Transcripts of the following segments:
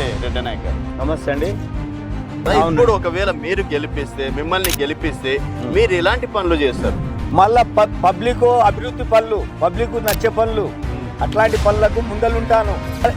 నమస్తే రెడ్డి నాయక్ గారు. నమస్తే అండి. ఇప్పుడు ఒకవేళ మీరు గెలిపిస్తే మిమ్మల్ని గెలిపిస్తే మీరు ఎలాంటి పనులు చేస్తారు? మళ్ళా పబ్లిక్ అభివృద్ధి పనులు పబ్లిక్ నచ్చే పనులు అట్లాంటి పనులకు ముందలుంటాను.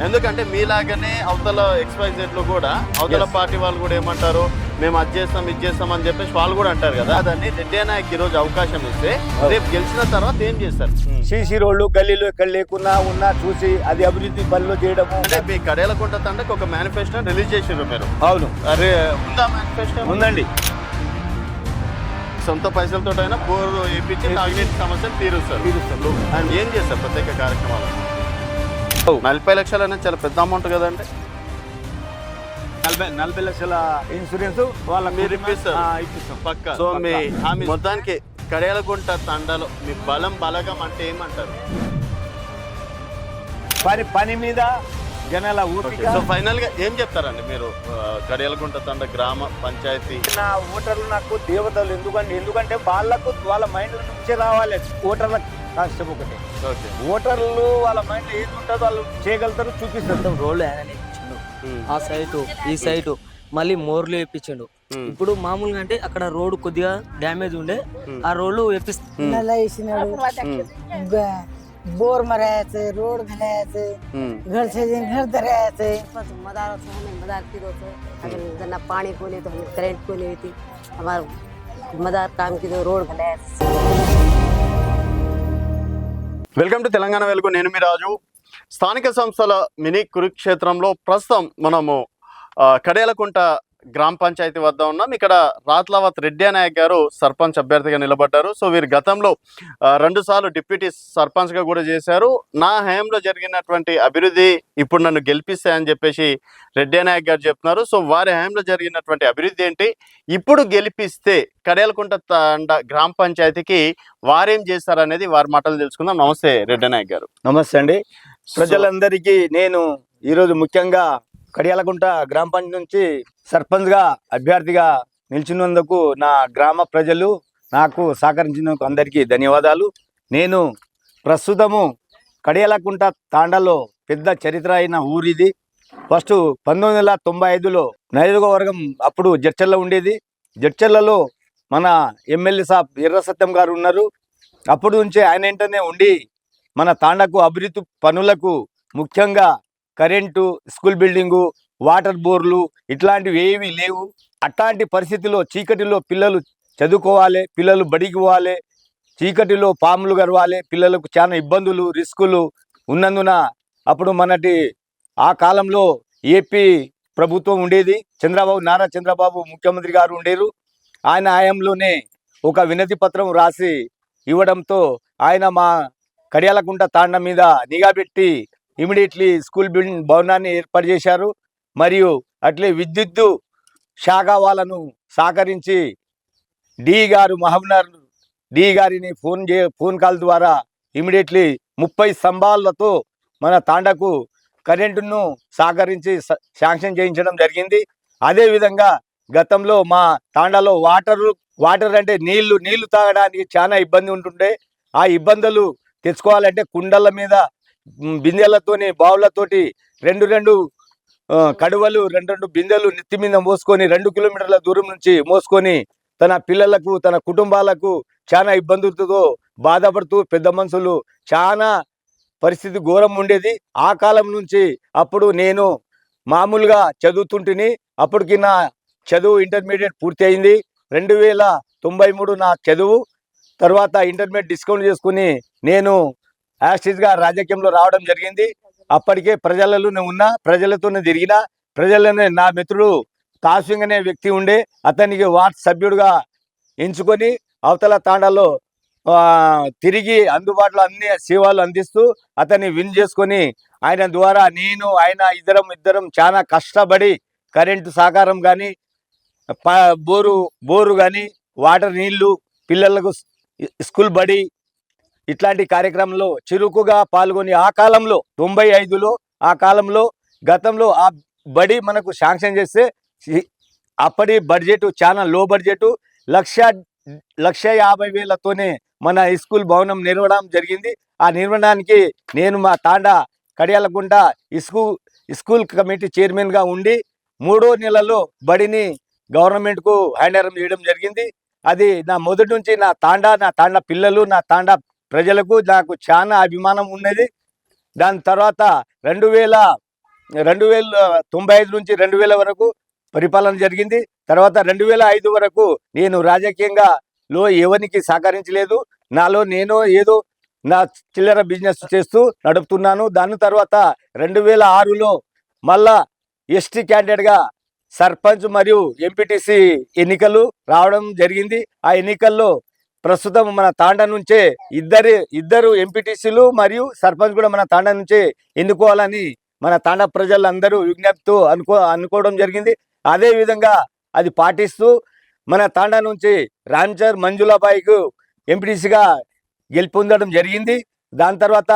ఎందుకంటే మీలాగానే అవతల ఎక్స్పైజెడ్లో కూడా అవతల. పార్టీ వాళ్ళు కూడా ఏమంటారు? మేము అది చేస్తాం ఇది చేస్తాం అని చెప్పేసి వాళ్ళు కూడా అంటారు కదా. అదని రెడ్డి నాయక్ ఈ రోజు అవకాశం ఇస్తే రేపు గెలిచిన తర్వాత ఏం చేస్తారు? సీసీ రోడ్లు గల్లీలు ఎక్కడ లేకున్నా ఉన్నా చూసి అది అభివృద్ధి పనులు చేయడము. అంటే మీ కడేలకుంట తండకి ఒక మేనిఫెస్టో రిలీజ్ చేసిండ్రు మీరు. అవును. అరే ఉందా మేనిఫెస్టో ఉందండి. సొంత పైసలతో అయినా బోర్ వేయించి తాగునీటి సమస్యలు తీరుస్తారు. తీరుస్తారు. అండ్ ఏం చేస్తారు ప్రత్యేక కార్యక్రమాలు? ఓ. నలభై లక్షలు అనేది చాలా పెద్ద అమౌంట్ కదండి. నలభై నలభై లక్షల ఇన్సూరెన్స్ వాళ్ళ మీరు ఇప్పిస్తారు? ఇప్పిస్తాం. పక్క సో మీ మొత్తానికి కడేలగుంట తండలో మీ బలం బలగం అంటే ఏమంటారు? పని పని మీద జనాల ఊపిక. సో ఫైనల్గా ఏం చెప్తారండి మీరు కడియాలగుంట తండ గ్రామ పంచాయతీ? నా ఓటర్లు నాకు దేవతలు ఎందుకంటే ఎందుకంటే వాళ్ళకు వాళ్ళ మైండ్ నుంచే రావాలి. ఓటర్ల కష్టం ఒకటి. ఓకే. ఓటర్లు వాళ్ళ మైండ్ ఏది ఉంటుందో వాళ్ళు చేయగలుగుతారు చూపిస్తారు. ఆయన ఇప్పించిండు ఆ సైటు ఈ సైటు మళ్ళీ మోర్లు వేయించిండు ఇప్పుడు మామూలుగా అంటే అక్కడ రోడ్ కొద్దిగా డ్యామేజ్ ఉండే ఆ రోడ్లు వేపిస్తుంది नला इसिनाडू बोर मरायचं रोड घालायचं घर से घर धरायचं मदार होतं आम्ही मदार केलं होतं आम्ही त्यांना पाणी कोणी येतं आम्ही करंट कोणी येते आम्हाला मदार काम केलं रोड घालायचं వెల్కమ్ టు తెలంగాణ వెలుగు నేను మీ రాజు స్థానిక సంస్థల మినీ కురుక్షేత్రంలో ప్రస్తుతం మనము కడేలకుంట గ్రామ పంచాయతీ వద్ద ఉన్నాం. ఇక్కడ రాత్లావత్ రెడ్డి నాయక్ గారు సర్పంచ్ అభ్యర్థిగా నిలబడ్డారు. సో వీరు గతంలో రెండుసార్లు డిప్యూటీ సర్పంచ్గా కూడా చేశారు. నా హయాంలో జరిగినటువంటి అభివృద్ధి ఇప్పుడు నన్ను గెలిపిస్తాయని చెప్పేసి రెడ్డి నాయక్ గారు చెప్తున్నారు. సో వారి హయాంలో జరిగినటువంటి అభివృద్ధి ఏంటి? ఇప్పుడు గెలిపిస్తే కడేలకుంట తండ గ్రామ పంచాయతీకి వారేం చేస్తారనేది వారి మాటలు తెలుసుకుందాం. నమస్తే రెడ్డి నాయక్ గారు. నమస్తే అండి. ప్రజలందరికీ నేను ఈరోజు ముఖ్యంగా కడియాలకుంట గ్రామ పంచాయతీ నుంచి సర్పంచ్గా అభ్యర్థిగా నిలిచినందుకు నా గ్రామ ప్రజలు నాకు సహకరించినందుకు అందరికీ ధన్యవాదాలు. నేను ప్రస్తుతము కడియాలకుంట తాండలో పెద్ద చరిత్ర అయిన ఊరిది. ఫస్ట్ పంతొమ్మిది వందల తొంభై ఐదులో వర్గం అప్పుడు జడ్చర్ల ఉండేది. జడ్చర్లలో మన ఎమ్మెల్యే సాబ్ ఎర్ర సత్యం గారు ఉన్నారు. అప్పుడు నుంచి ఆయన వెంటనే ఉండి మన తాండకు అభివృద్ధి పనులకు ముఖ్యంగా కరెంటు స్కూల్ బిల్డింగు వాటర్ బోర్లు ఇట్లాంటివి ఏవి లేవు. అట్లాంటి పరిస్థితిలో చీకటిలో పిల్లలు చదువుకోవాలి పిల్లలు బడికి పోవాలి చీకటిలో పాములు గరవాలి పిల్లలకు చాలా ఇబ్బందులు రిస్కులు ఉన్నందున అప్పుడు మనటి ఆ కాలంలో ఏపీ ప్రభుత్వం ఉండేది. చంద్రబాబు నారా చంద్రబాబు ముఖ్యమంత్రి గారు ఉండేరు. ఆయన ఆయంలోనే ఒక వినతి పత్రం రాసి ఇవ్వడంతో ఆయన మా కడియాలకుంట తాండ మీద నిఘా పెట్టి ఇమీడియట్లీ స్కూల్ బిల్డింగ్ భవనాన్ని ఏర్పాటు చేశారు. మరియు అట్లే విద్యుత్తు శాఖ వాళ్ళను సహకరించి డి గారు మహబూబ్నగర్ డి గారిని ఫోన్ చే ఫోన్ కాల్ ద్వారా ఇమీడియట్లీ ముప్పై స్తంభాలతో మన తాండకు కరెంటును సహకరించి శాంక్షన్ చేయించడం జరిగింది. అదేవిధంగా గతంలో మా తాండాలో వాటర్ వాటర్ అంటే నీళ్ళు నీళ్ళు తాగడానికి చాలా ఇబ్బంది ఉంటుండే. ఆ ఇబ్బందులు తెచ్చుకోవాలంటే కుండల మీద బిందెలతోని బావులతోటి రెండు రెండు కడువలు రెండు రెండు బిందెలు నెత్తి మీద మోసుకొని రెండు కిలోమీటర్ల దూరం నుంచి మోసుకొని తన పిల్లలకు తన కుటుంబాలకు చాలా ఇబ్బందులతో బాధపడుతూ పెద్ద మనుషులు చాలా పరిస్థితి ఘోరం ఉండేది. ఆ కాలం నుంచి అప్పుడు నేను మామూలుగా చదువుతుంటిని. అప్పటికి నా చదువు ఇంటర్మీడియట్ పూర్తి అయింది రెండు వేల తొంభై మూడు నా చదువు. తర్వాత ఇంటర్మీడియట్ డిస్కౌంట్ చేసుకుని నేను యాస్టిస్గా రాజకీయంలో రావడం జరిగింది. అప్పటికే ప్రజలలోనే ఉన్నా ప్రజలతోనే తిరిగిన ప్రజలనే నా మిత్రుడు కాసింగ్ అనే వ్యక్తి ఉండే అతనికి వార్డ్ సభ్యుడిగా ఎంచుకొని అవతల తాండాలో తిరిగి అందుబాటులో అన్ని సేవలు అందిస్తూ అతన్ని విన్ చేసుకొని ఆయన ద్వారా నేను ఆయన ఇద్దరం ఇద్దరం చాలా కష్టపడి కరెంటు సహకారం కానీ బోరు బోరు కానీ వాటర్ నీళ్ళు పిల్లలకు స్కూల్ బడి ఇట్లాంటి కార్యక్రమంలో చురుకుగా పాల్గొని ఆ కాలంలో తొంభై ఐదులో ఆ కాలంలో గతంలో ఆ బడి మనకు శాంక్షన్ చేస్తే అప్పటి బడ్జెట్ చాలా లో బడ్జెట్. లక్ష లక్ష యాభై వేలతోనే మన హై స్కూల్ భవనం నిర్వడం జరిగింది. ఆ నిర్వడానికి నేను మా తాండా కడియాలగుంట స్కూల్ స్కూల్ కమిటీ చైర్మన్గా ఉండి మూడో నెలలో బడిని గవర్నమెంట్కు హ్యాండ్ ఓవర్ చేయడం జరిగింది. అది నా మొదటి నుంచి నా తాండా నా తాండా పిల్లలు నా తాండా ప్రజలకు నాకు చాలా అభిమానం ఉన్నది. దాని తర్వాత రెండు వేల రెండు వేల తొంభై ఐదు నుంచి రెండు వేల వరకు పరిపాలన జరిగింది. తర్వాత రెండు వేల ఐదు వరకు నేను రాజకీయంగా లో ఎవరికి సహకరించలేదు. నాలో నేను ఏదో నా చిల్లర బిజినెస్ చేస్తూ నడుపుతున్నాను. దాని తర్వాత రెండు వేల ఆరులో మళ్ళా ఎస్టీ క్యాండిడేట్గా సర్పంచ్ మరియు ఎంపీటీసీ ఎన్నికలు రావడం జరిగింది. ఆ ఎన్నికల్లో ప్రస్తుతం మన తాండ నుంచే ఇద్దరు ఇద్దరు ఎంపీటీసీలు మరియు సర్పంచ్ కూడా మన తాండ నుంచే ఎన్నుకోవాలని మన తాండ ప్రజలందరూ విజ్ఞప్తితో అనుకో అనుకోవడం జరిగింది. అదే విధంగా అది పాటిస్తూ మన తాండ నుంచి రాంచర్ మంజులాబాయికు ఎంపీటీసీగా గెలుపొందడం జరిగింది. దాని తర్వాత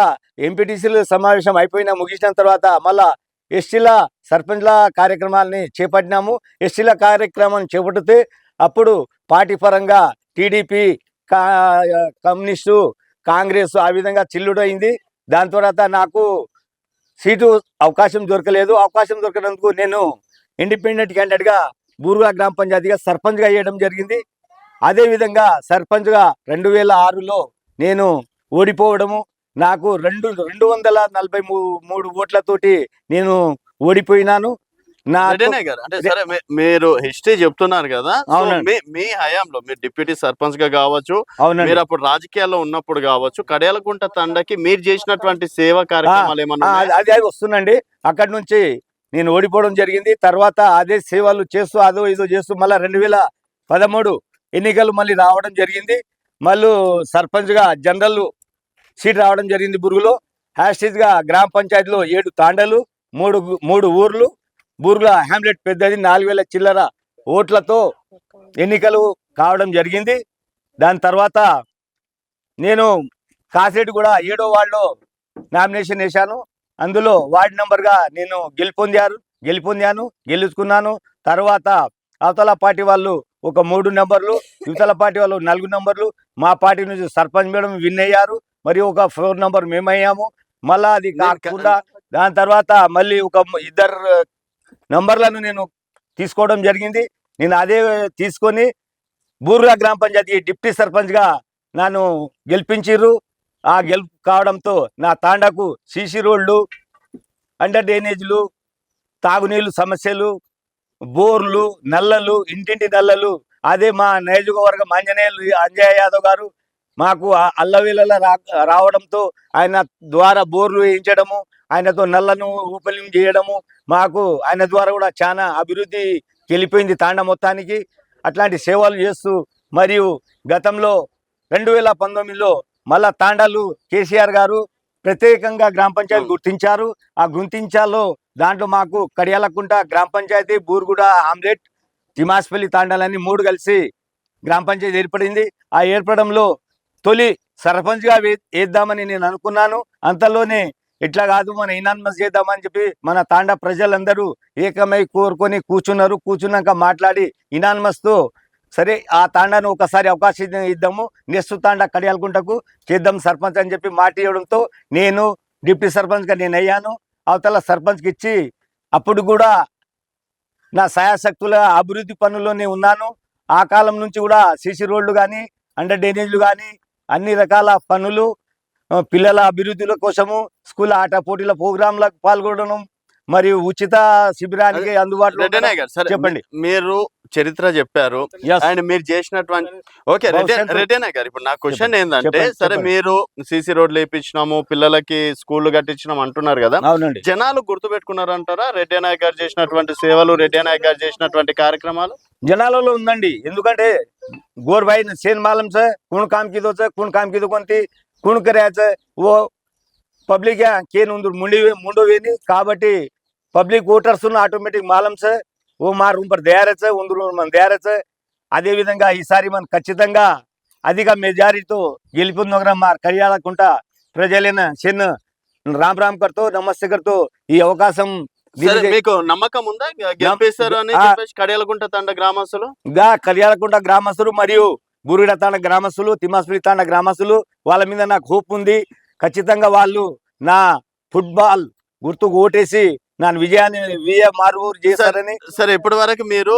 ఎంపీటీసీలు సమావేశం అయిపోయిన ముగిసిన తర్వాత మళ్ళా ఎస్టీల సర్పంచ్ల కార్యక్రమాలని చేపట్టినాము ఎస్సీల కార్యక్రమం చేపడితే అప్పుడు పార్టీ పరంగా టీడీపీ కా కమ్యూనిస్టు కాంగ్రెస్ ఆ విధంగా చిల్లుడైంది దాని తర్వాత నాకు సీటు అవకాశం దొరకలేదు. అవకాశం దొరకనందుకు నేను ఇండిపెండెంట్ క్యాండిడేట్గా బూరుగా గ్రామ పంచాయతీగా సర్పంచ్గా వేయడం జరిగింది. అదేవిధంగా సర్పంచ్గా రెండు వేల ఆరులో నేను ఓడిపోవడము నాకు రెండు రెండు వందల నలభై మూ- మూడు ఓట్లతోటి నేను ఓడిపోయినాను. గారు అంటే సరే మీరు హిస్టరీ చెప్తున్నారు కదా. మీ మీ హయాంలో మీరు డిప్యూటీ సర్పంచ్గా కావచ్చు అవునండి. మీరు అప్పుడు రాజకీయాల్లో ఉన్నప్పుడు కావచ్చు కడియాలకుంట తండకి మీరు చేసినటువంటి సేవా కార్యక్రమాలు ఏమన్నా? అది అది వస్తుందండి. అక్కడి నుంచి నేను ఓడిపోవడం జరిగింది. తర్వాత అదే సేవలు చేస్తూ అదో ఇదో చేస్తూ మళ్ళీ రెండు వేల పదమూడు ఎన్నికలు మళ్ళీ రావడం జరిగింది. మళ్ళీ సర్పంచ్గా జనరల్ సీట్ రావడం జరిగింది బురుగులో. హ్యాస్టేజ్గా గ్రామ పంచాయతీలో ఏడు తాండలు. మూడు మూడు ఊర్లు. బూర్గుల హ్యామ్లెట్ పెద్దది నాలుగు వేల చిల్లర ఓట్లతో ఎన్నికలు కావడం జరిగింది. దాని తర్వాత నేను కాసేటి కూడా ఏడో వార్డులో నామినేషన్ వేశాను. అందులో వార్డు నంబర్గా నేను గెలుపొందారు గెలుపొందాను గెలుచుకున్నాను. తర్వాత అవతల పార్టీ వాళ్ళు ఒక మూడు నెంబర్లు యువతల పార్టీ వాళ్ళు నాలుగు నెంబర్లు. మా పార్టీ నుంచి సర్పంచ్ మేడం విన్ అయ్యారు. మరియు ఒక ఫోర్ నెంబర్ మేమయ్యాము. మళ్ళా అది కాకుండా దాని తర్వాత మళ్ళీ ఒక ఇద్దరు నంబర్లను నేను తీసుకోవడం జరిగింది. నేను అదే తీసుకొని బూర్లా గ్రామ పంచాయతీ డిప్యూటీ సర్పంచ్గా నన్ను గెలిపించిర్రు. ఆ గెలుపు కావడంతో నా తాండాకు సీసీ రోడ్లు అండర్ డ్రైనేజ్లు తాగునీళ్ళు సమస్యలు బోర్లు నల్లలు ఇంటింటి నల్లలు అదే మా నియోజకవర్గం ఆంజనేయులు అంజయ్య యాదవ్ గారు మాకు రా రావడంతో ఆయన ద్వారా బోర్లు వేయించడము ఆయనతో నల్లను ఓపెనింగ్ చేయడము మాకు ఆయన ద్వారా కూడా చాలా అభివృద్ధి వెళ్ళిపోయింది తాండ మొత్తానికి. అట్లాంటి సేవలు చేస్తూ మరియు గతంలో రెండు వేల పంతొమ్మిదిలో మళ్ళా తాండాలు కేసీఆర్ గారు ప్రత్యేకంగా గ్రామ పంచాయతీ గుర్తించారు. ఆ గుర్తించాలో దాంట్లో మాకు కడియాలకుంట గ్రామ పంచాయతీ బూర్గుడ ఆమ్లెట్ తిమాస్పల్లి తాండాలన్నీ మూడు కలిసి గ్రామ పంచాయతీ ఏర్పడింది. ఆ ఏర్పడంలో తొలి సర్పంచ్గా వేద్దామని నేను అనుకున్నాను. అంతలోనే ఇట్లా కాదు మన ఇనాన్మస్ చేద్దామని చెప్పి మన తాండా ప్రజలందరూ ఏకమై కోరుకొని కూర్చున్నారు. కూర్చున్నాక మాట్లాడి ఇనాన్మస్తో సరే ఆ తాండాను ఒకసారి అవకాశం ఇద్దాము. నెక్స్ట్ తాండా కడియాలకుంటకు చేద్దాం సర్పంచ్ అని చెప్పి మాట ఇవ్వడంతో నేను డిప్యూటీ సర్పంచ్గా నేను అయ్యాను అవతల సర్పంచ్కి ఇచ్చి అప్పుడు కూడా నా సాయాశక్తుల అభివృద్ధి పనుల్లోనే ఉన్నాను. ఆ కాలం నుంచి కూడా సీసీ రోడ్లు కానీ అండర్ డ్రైనేజ్లు కానీ అన్ని రకాల పనులు పిల్లల అభివృద్ధుల కోసము స్కూల్ ఆట పోటీల ప్రోగ్రాంలకు పాల్గొనడం మరియు ఉచిత శిబిరానికి అందుబాటులో రెడ్డినే ఉండడం. గారు సరే చెప్పండి. మీ- మీరు చరిత్ర చెప్పారు Yes. అండ్ మీరు చేసినటువంటి ఓకే భవిష్యత్తు- రెడ్డినే గారు ఇప్పుడు నా క్వశ్చన్ చెప్పండి. ఏంటంటే చెప్పండి, సరే చెప్పండి. మీరు సీసీ రోడ్లు వేయించినాము పిల్లలకి స్కూళ్ళు కట్టించినాం అంటున్నారు కదా అవునండి జనాలు గుర్తు పెట్టుకున్నారంటారా రెడ్డి నాయక్ గారు చేసినటువంటి సేవలు రెడ్డి నాయక్ గారు చేసినటువంటి కార్యక్రమాలు జనాలలో ఉందండి ఎందుకంటే गोर भाई सेन मालूम से कौन काम की दो से कौन काम की दो कोणती कौन करायचं वो పబ్లిక్ కేన్ ఉంది ముండి ముండు వేని కాబట్టి పబ్లిక్ ఓటర్స్ ఆటోమేటిక్ మాలమ్స్ ఓ మా రూమ్ పర్ ఉంది రూమ్ మన తయారచ్చు అదే విధంగా ఈసారి మనం ఖచ్చితంగా అధిక మెజారిటీతో గెలిపొందగరం మా కడియాలకుంట ప్రజలైన చిన్న రామ్ రామ్ కర్తో నమస్తే కర్తో ఈ అవకాశం మీకు నమ్మకం ఉందా? అని. చెప్పేసి తండ గ్రామస్తులు? గా కళ్యాణకుంట గ్రామస్తులు మరియు బురుగడ తాండ గ్రామస్తులు తిమ్మాస్పల్లి తాండ గ్రామస్తులు వాళ్ళ మీద నాకు హోప్ ఉంది. ఖచ్చితంగా వాళ్ళు నా ఫుట్బాల్ గుర్తుకు ఓటేసి నన్ను విజయాన్ని విజయ మారుమూరు చేశారని సరే ఇప్పటి వరకు మీరు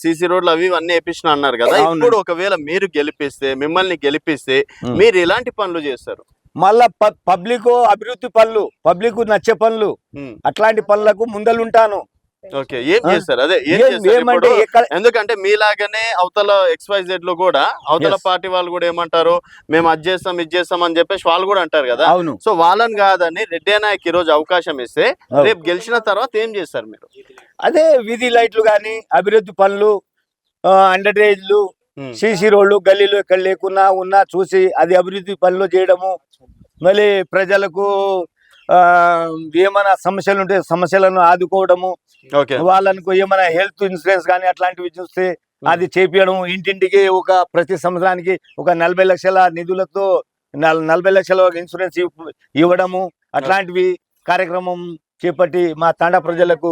సీసీ రోడ్లు అవి ఇవన్నీ వేపించిన అన్నారు కదా. ఇప్పుడు ఒకవేళ మీరు గెలిపిస్తే మిమ్మల్ని గెలిపిస్తే. మీరు ఎలాంటి పనులు చేస్తారు మళ్ళా పబ్లిక్ అభివృద్ధి పనులు పబ్లిక్ నచ్చే పనులు. అట్లాంటి పనులకు ముందలుంటాను ఓకే ఏం? చేస్తారు అదే ఏం చేస్తారు ఎందుకంటే మీలాగానే అవతల ఎక్స్వైజెడ్లో కూడా అవతల. పార్టీ వాళ్ళు కూడా ఏమంటారు మేము అది చేస్తాం ఇది చేస్తాం అని చెప్పేసి వాళ్ళు కూడా అంటారు కదా అవును సో వాళ్ళని కాదని రెడ్డి నాయక్ ఈ రోజు అవకాశం ఇస్తే. రేపు గెలిచిన తర్వాత ఏం చేస్తారు మీరు అదే వీధి లైట్లు కానీ అభివృద్ధి పనులు అండర్టేజ్లు ఉమ్. సీసీ రోడ్లు గల్లీలు ఎక్కడ లేకున్నా ఉన్నా చూసి అది అభివృద్ధి పనులు చేయడము మళ్ళీ ప్రజలకు ఏమైనా సమస్యలు ఉంటే సమస్యలను ఆదుకోవడము ఓకే. వాళ్ళకు ఏమైనా హెల్త్ ఇన్సూరెన్స్ కానీ అట్లాంటివి చూస్తే అది చేపించడం ఇంటింటికి ఒక ప్రతి సంవత్సరానికి ఒక నలభై లక్షల నిధులతో నల్- నలభై లక్షల ఇన్సూరెన్స్ ఇవ్- ఇవ్వడము అట్లాంటివి కార్యక్రమం చేపట్టి మా తాండా ప్రజలకు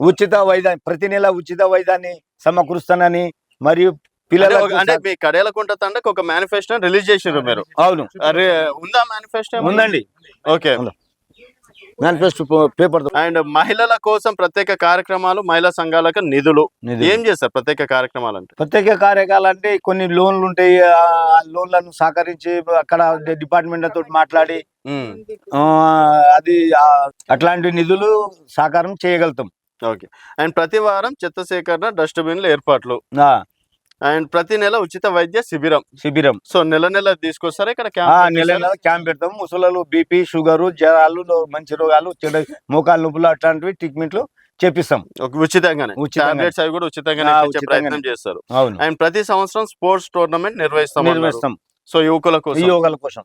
ఉచిత వైద్యం ప్రతి నెల ఉచిత వైద్యాన్ని సమకూరుస్తానని మరియు అంటే పిల్లలకు ఒక- అంటే మీ కడేలకుంట తండకు ఒక మేనిఫెస్టో రిలీజ్ చేసిండ్రు మీరు. అవును. ఉందా మేనిఫెస్టో? ఉందండి. ఓకే. మేనిఫెస్టో పేపర్ అండ్ మహిళల కోసం ప్రత్యేక కార్యక్రమాలు మహిళా సంఘాలకు నిధులు. ఏం చేస్తారు ప్రత్యేక కార్యక్రమాలు అంటే ప్రత్యేక కార్యకాలు అంటే కొన్ని లోన్లు ఉంటాయి ఆ లోన్లను సహకరించి అక్కడ డిపార్ట్మెంట్ తోటి మాట్లాడి అది అట్లాంటి నిధులు సాకారం చేయగలుగుతాం. ఓకే. అండ్ ప్రతి వారం చెత్త సేకరణ డస్ట్బిన్ల ఏర్పాట్లు. అండ్ ప్రతి నెల ఉచిత వైద్య శిబిరం. శిబిరం. సో నెల నెల తీసుకొస్తారా? ఇక్కడ నెల నెల క్యాంప్ పెడతాం ముసలు బీపీ షుగర్ జ్వరాలు మంచి రోగాలు చెడు మోకాలు నొప్పులు అట్లాంటివి ట్రీట్మెంట్లు చేపిస్తాం ఉచితంగానే. ఉచితంగానే. టాబ్లెట్స్ అవి కూడా ఉచితంగానే. ప్రయత్నం చేస్తారు. అండ్ ప్రతి సంవత్సరం స్పోర్ట్స్ టోర్నమెంట్ నిర్వహిస్తాం. నిర్వహిస్తాం. సో యువకుల కోసం. యోగాల కోసం.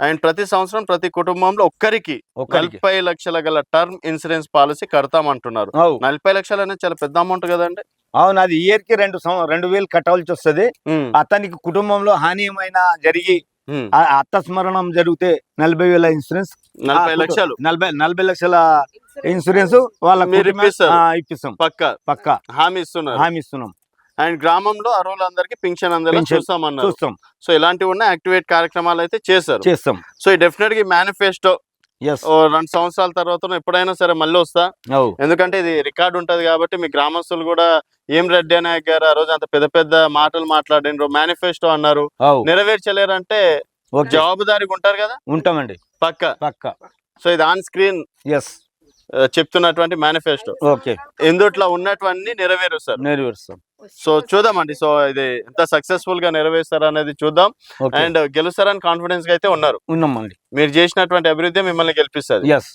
అండ్ ప్రతి సంవత్సరం ప్రతి కుటుంబంలో ఒక్కరికి నలభై లక్షల గల టర్మ్ ఇన్సూరెన్స్ పాలసీ కడతామంటున్నారు. నలభై లక్షలు అనేది చాలా పెద్ద అమౌంట్ కదండి. అవును అది ఇయర్కి రెండు రెండు వేలు కట్టవలసి వస్తుంది. అతనికి కుటుంబంలో హాని ఏమైనా జరిగి ఉమ్, ఆ అత్త స్మరణం జరిగితే నలభై వేల ఇన్సూరెన్స్ నలభై లక్షలు. నలభై నలభై లక్షల ఇన్సూరెన్స్ వాళ్ళ మీరు కుటుంబం- ఇప్పిస్తారు? ఆ, ఇప్పిస్తాం. పక్క. పక్క. హామీ ఇస్తున్నారు. హామీ ఇస్తున్నాం. అండ్ గ్రామంలో అర్హులందరికీ పింఛన్ పింఛన్ చూస్తామన్నారు. చూస్తాం. సో ఇలాంటివి ఉన్న యాక్టివేట్ కార్యక్రమాలు అయితే చేశారు చేస్తాం. సో డెఫినెట్గా మేనిఫెస్టో రెండు సంవత్సరాల తర్వాత ఎప్పుడైనా సరే మళ్ళీ వస్తా. ఎందుకంటే ఇది రికార్డు ఉంటది కాబట్టి మీ గ్రామస్తులు కూడా ఏం రెడ్డి నాయక్ గారు ఆ రోజు అంత పెద్ద పెద్ద మాటలు మాట్లాడిండ్రు మేనిఫెస్టో అన్నారు. నెరవేర్చలేరంటే ఓకే. జవాబుదారీగా ఉంటారు కదా? ఉంటామండి. పక్క. పక్క. సో ఇది ఆన్ స్క్రీన్ ఎస్ చెప్తున్నటువంటి మేనిఫెస్టో. ఓకే. ఎందుట్లో ఉన్నటువంటి నెరవేరుస్తారు. నెరవేరుస్తాం. సో చూద్దామండి. సో ఇది ఎంత సక్సెస్ఫుల్గా నెరవేరుస్తారు అనేది చూద్దాం అండ్ గెలుస్తారని కాన్ఫిడెన్స్గా అయితే ఉన్నారు. ఉన్నామండి. మీరు చేసినటువంటి అభివృద్ధి మిమ్మల్ని గెలిపిస్తుంది. ఎస్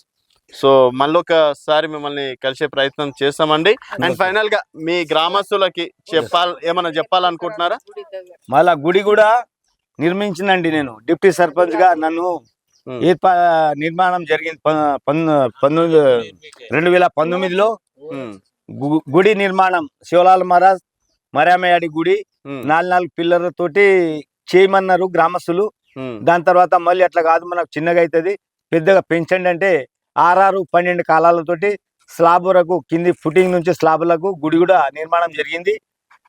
సో మళ్ళీ ఒకసారి మిమ్మల్ని కలిసే ప్రయత్నం చేస్తామండి. అండ్. ఫైనల్గా మీ గ్రామస్తులకి చెప్పాలి ఏమైనా చెప్పాలనుకుంటున్నారా? మళ్ళా గుడి కూడా నిర్మించినండి నేను. డిప్యూటీ సర్పంచ్గా నన్ను. ఏర్పా నిర్మాణం జరిగింది పంతొమ్మిది రెండు వేల పంతొమ్మిదిలో గుడి నిర్మాణం శివలాల్ మహారాజ్ మరామయాడి గుడి నాలుగు నాలుగు పిల్లర్లతోటి చేయమన్నారు గ్రామస్తులు. దాని తర్వాత మళ్ళీ అట్లా కాదు మనకు చిన్నగా అవుతుంది పెద్దగా పెంచండి అంటే ఆరారు పన్నెండు కాలాలతోటి స్లాబ్ వరకు కింది ఫుటింగ్ నుంచి స్లాబ్లకు గుడి కూడా నిర్మాణం జరిగింది.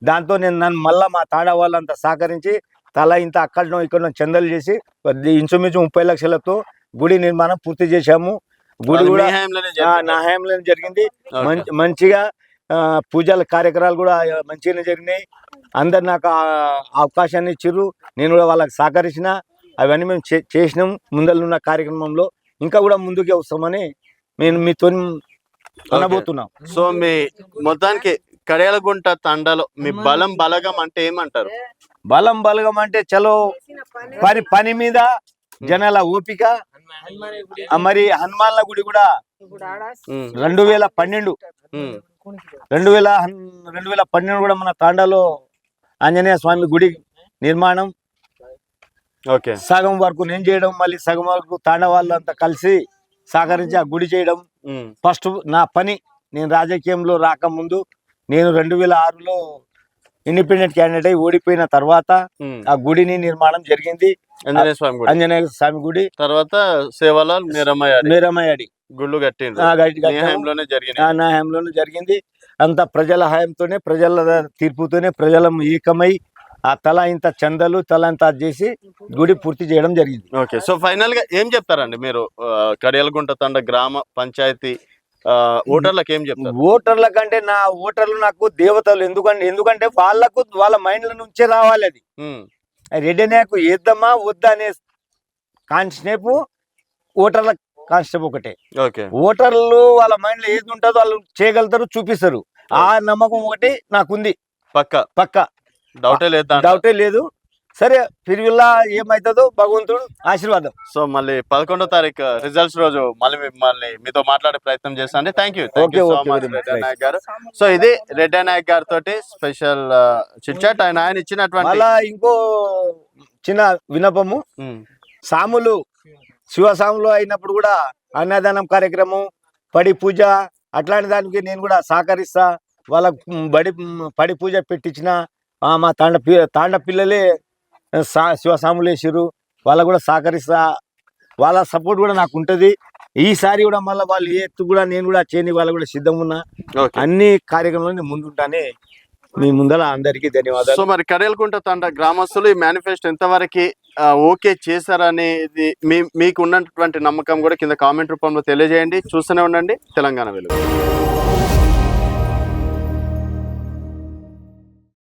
దాంతో నేను నన్ను మళ్ళా మా తాడా వాళ్ళంతా సహకరించి తల ఇంత అక్కడనో ఇక్కడనో చందలు చేసి ఇంచుమించు ముప్పై లక్షలతో గుడి నిర్మాణం పూర్తి చేశాము. గుడి కూడా? నా హయాంలో జరిగింది. మంచిగా పూజల కార్యక్రమాలు కూడా మంచిగానే జరిగినాయి. అందరు నాకు అవకాశాన్ని ఇచ్చిర్రు. నేను కూడా వాళ్ళకి సహకరించిన. అవన్నీ మేము చేసినాం. ముందరున్న కార్యక్రమంలో ఇంకా కూడా ముందుకే వస్తామని నేను మీతో అనబోతున్నాం. సో మీ మొత్తానికి కడియాలగుంట తండలో మీ బలం బలగం అంటే ఏమంటారు? బలం బలగం అంటే చలో పని పని మీద జనాల ఓపిక. మరి హనుమాన్ల గుడి కూడా రెండు వేల పన్నెండు రెండు వేల రెండు వేల పన్నెండు కూడా మన తాండాలో ఆంజనేయ స్వామి గుడి నిర్మాణం. ఓకే. సగం వరకు నేను చేయడం మళ్ళీ సగం వరకు తాండా వాళ్ళు అంతా కలిసి సహకరించి ఆ గుడి చేయడం. ఫస్ట్ నా పని నేను రాజకీయంలో రాకముందు నేను రెండు వేల ఆరులో ఇండిపెండెంట్ క్యాండిడేట్ అయి ఓడిపోయిన తర్వాత. ఆ గుడిని నిర్మాణం జరిగింది. ఆంజనేయ స్వామి గుడి. ఆంజనేయ స్వామి గుడి. తర్వాత సేవలాల్ మీరమ్మయ్య మీరమయ్యడి గుళ్ళు కట్టిండ్రు. జరిగినాయి. నా హయాంలోనే జరిగింది. అంత ప్రజల హయాంతోనే ప్రజల తీర్పుతోనే ప్రజల ఏకమై ఆ తల ఇంత చందలు తల ఇంత చేసి గుడి పూర్తి చేయడం జరిగింది. ఓకే సో ఫైనల్గా ఏం చెప్తారండి మీరు కడియాలగుంట తండ గ్రామ పంచాయతీ ఓటర్లకు ఏం చెప్తారు? ఓటర్ల కంటే నా ఓటర్లు నాకు దేవతలు. ఎందుకంటే ఎందుకంటే వాళ్ళకు వాళ్ళ మైండ్ల నుంచే రావాలి అది. రెడ్డి నాయకు వేద్దామా వద్దా అనే కాన్స్టేపు ఓటర్ల కాన్స్టేప్ ఒకటే. ఓకే. ఓటర్లు వాళ్ళ మైండ్లో ఏది ఉంటుందో వాళ్ళు చేయగలుగుతారు చూపిస్తారు. ఆ నమ్మకం ఒకటి నాకుంది. పక్క. పక్క. డౌటే లేదు. డౌటే లేదు. సరే ఫిర్విల్లా ఏమవుతుందో భగవంతుడు ఆశీర్వాదం. సో మళ్ళీ పదకొండో తారీఖు రిజల్ట్స్ రోజు మళ్ళీ మిమ్మల్ని మీతో మాట్లాడే ప్రయత్నం చేస్తాను థ్యాంక్ యూ నాయక్ గారు. సో ఇది రెడ్డి నాయక్ గారితో స్పెషల్ చిట్ చాట్ ఆయన ఆయన ఇచ్చినటువంటి ఇంకో చిన్న వినపము ఉమ్, సాములు శివసాములు అయినప్పుడు కూడా అన్నదానం కార్యక్రమం పడి పూజ అట్లాంటి దానికి నేను కూడా సహకరిస్తా. వాళ్ళ బడి పడి పూజ పెట్టించిన మా తాండ తాండ పిల్లలే సా శివసాములు వేసిర్రు. వాళ్ళకు కూడా సహకరిస్తా. వాళ్ళ సపోర్ట్ కూడా నాకు ఉంటుంది. ఈసారి కూడా మళ్ళీ వాళ్ళు ఏ ఎత్తు కూడా నేను కూడా చేయని వాళ్ళు కూడా సిద్ధం ఉన్నా. అన్ని కార్యక్రమాలు నేను ముందుంటానే. మీ ముందర అందరికీ ధన్యవాదాలు. సో మరి కరేలకుంట తండ గ్రామస్తులు ఈ మేనిఫెస్టో ఎంతవరకు ఓకే చేశారనేది మీ మీకు ఉన్నటువంటి నమ్మకం కూడా కింద కామెంట్ రూపంలో తెలియజేయండి. చూస్తూనే ఉండండి. తెలంగాణ వెలుగు.